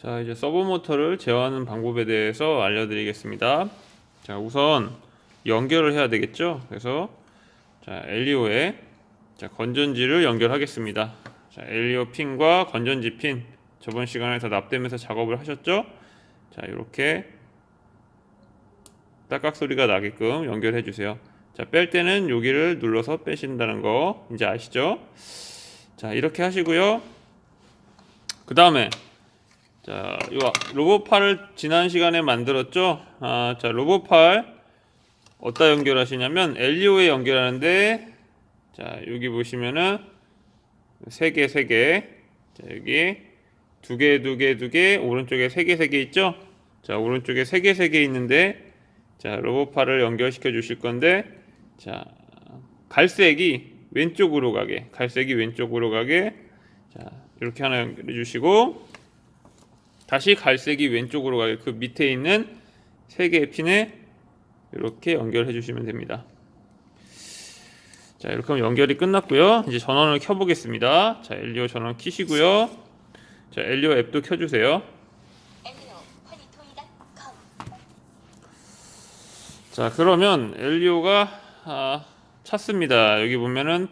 자, 이제 서버 모터를 제어하는 방법에 대해서 알려드리겠습니다. 자, 우선 연결을 해야 되겠죠. 그래서 자, LEO에 자, 건전지를 연결하겠습니다. 자, LEO 핀과 건전지 핀 저번 시간에 다 납땜해서 작업을 하셨죠? 자, 이렇게 딱딱 소리가 나게끔 연결해 주세요. 자, 뺄 때는 여기를 눌러서 빼신다는 거 이제 아시죠? 자, 이렇게 하시고요. 그 다음에 자, 요 로봇팔을 지난 시간에 만들었죠? 아, 자, 로봇팔 어디다 연결하시냐면 LEO에 연결하는데 자, 여기 보시면은 세 개, 세 개. 자, 여기 두 개, 두 개, 두 개, 오른쪽에 세 개, 세 개 있죠? 자, 오른쪽에 세 개, 세 개 있는데 자, 로봇팔을 연결시켜 주실 건데 자, 갈색이 왼쪽으로 가게. 갈색이 왼쪽으로 가게. 자, 이렇게 하나 연결해 주시고 다시 갈색이 왼쪽으로 가게 그 밑에 있는 세 개의 핀에 이렇게 연결해 주시면 됩니다. 자, 이렇게 하면 연결이 끝났고요. 이제 전원을 켜 보겠습니다. 자, 엘리오 전원 키시고요. 자, 엘리오 앱도 켜 주세요. 엘리오 허니토이.com 자, 그러면 엘리오가 아, 찼습니다. 여기 보면은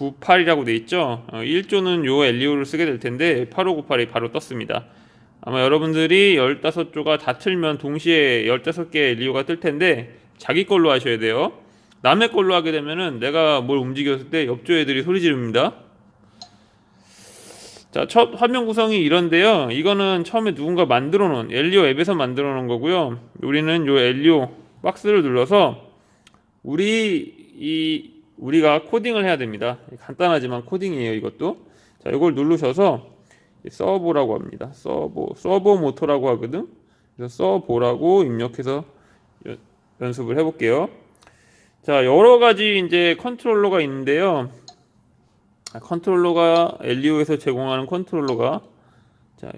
8598이라고 돼 있죠. 어, 1조는 요 엘리오를 쓰게 될 텐데 8598이 바로 떴습니다. 아마 여러분들이 15조가 다 틀면 동시에 15개 엘리오가 뜰 텐데 자기 걸로 하셔야 돼요. 남의 걸로 하게 되면은 내가 뭘 움직였을 때 옆조 애들이 소리 지릅니다. 자, 첫 화면 구성이 이런데요. 이거는 처음에 누군가 만들어 놓은 엘리오 앱에서 만들어 놓은 거고요. 우리는 요 엘리오 박스를 눌러서 우리 이 우리가 코딩을 해야 됩니다. 간단하지만 코딩이에요, 이것도. 자, 이걸 누르셔서 서버라고 합니다. 서버, 서버 모터라고 하거든. 그래서 서버라고 입력해서 연- 연습을 해볼게요. 자, 여러 가지 이제 컨트롤러가 있는데요. 아, 컨트롤러가 엘리오에서 제공하는 컨트롤러가 자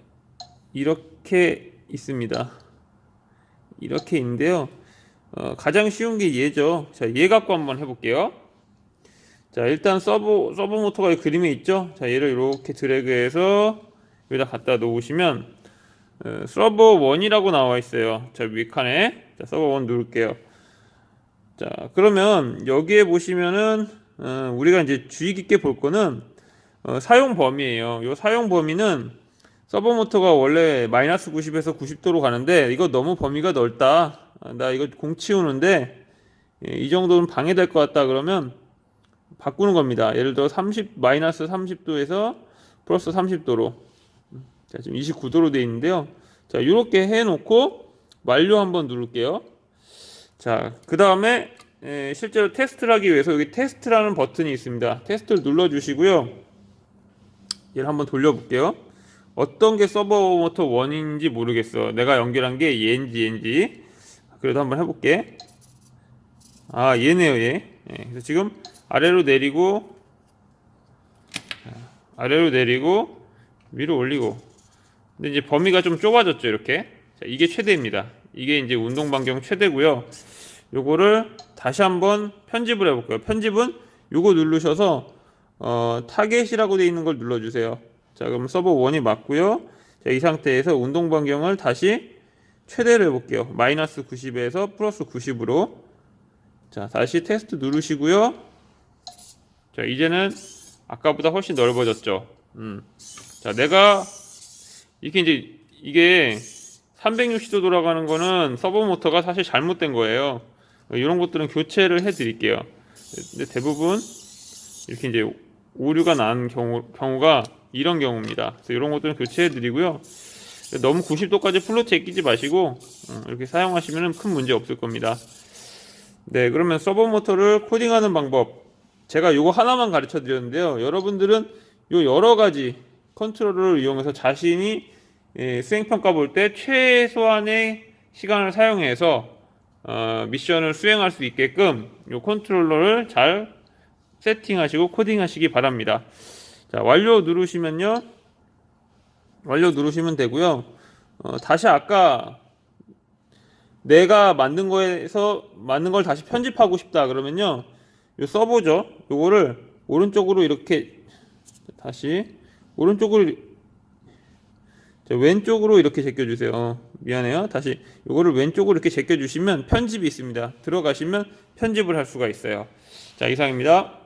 이렇게 있습니다. 이렇게 있는데요. 어, 가장 쉬운 게 얘죠. 자, 얘 갖고 한번 해볼게요. 자, 일단 서버 서버 모터가 이 그림에 있죠. 자, 얘를 이렇게 드래그해서 여기다 갖다 놓으시면 어, 서버 1이라고 나와 있어요. 자, 위칸에 자, 서버 1 누를게요. 자, 그러면 여기에 보시면은 어, 우리가 이제 주의 깊게 볼 거는 어, 사용 범위예요. 요 사용 범위는 서버 모터가 원래 마이너스 90에서 90도로 가는데 이거 너무 범위가 넓다. 아, 나 이거 공 치우는데 예, 이 정도는 방해될 것 같다 그러면 바꾸는 겁니다. 예를 들어 30 마이너스 30도에서 플러스 30도로 자, 지금 29도로 되어 있는데요. 자, 이렇게 해 놓고 완료 한번 누를게요. 자, 그 다음에 실제로 테스트를 하기 위해서 여기 테스트라는 버튼이 있습니다. 테스트를 눌러 주시고요. 얘를 한번 돌려 볼게요. 어떤 게 서버 모터 1인지 모르겠어. 내가 연결한 게 얘인지 얘인지. 그래도 한번 해볼게. 아, 얘네요, 얘. 예, 그래서 지금 아래로 내리고, 자, 아래로 내리고, 위로 올리고. 근데 이제 범위가 좀 좁아졌죠, 이렇게. 자, 이게 최대입니다. 이게 이제 운동 반경 최대고요. 요거를 다시 한번 편집을 해볼게요. 편집은 요거 누르셔서 어, 타겟이라고 되어 있는 걸 눌러주세요. 자, 그럼 서버 1이 맞고요. 자, 이 상태에서 운동 반경을 다시 최대로 해볼게요. 마이너스 90에서 플러스 90으로. 자, 다시 테스트 누르시고요. 자, 이제는 아까보다 훨씬 넓어졌죠. 음. 자, 내가 이렇게 이제 이게 360도 돌아가는 거는 서버 모터가 사실 잘못된 거예요. 이런 것들은 교체를 해 드릴게요. 근데 대부분 이렇게 이제 오류가 난 경우, 경우가 이런 경우입니다. 그래서 이런 것들은 교체해 드리고요. 너무 90도까지 플로트에 끼지 마시고 음, 이렇게 사용하시면 큰 문제 없을 겁니다. 네, 그러면 서버 모터를 코딩하는 방법 제가 이거 하나만 가르쳐 드렸는데요. 여러분들은 요 여러 가지 컨트롤러를 이용해서 자신이 예, 수행 평가 볼 때 최소한의 시간을 사용해서 어, 미션을 수행할 수 있게끔 이 컨트롤러를 잘 세팅하시고 코딩하시기 바랍니다. 자, 완료 누르시면요. 완료 누르시면 되고요. 어, 다시 아까 내가 만든 거에서 만든 걸 다시 편집하고 싶다 그러면요. 요 서버죠. 요거를 오른쪽으로 이렇게 다시 오른쪽으로 자, 왼쪽으로 이렇게 제껴주세요. 미안해요. 다시 요거를 왼쪽으로 이렇게 제껴주시면 편집이 있습니다. 들어가시면 편집을 할 수가 있어요. 자, 이상입니다.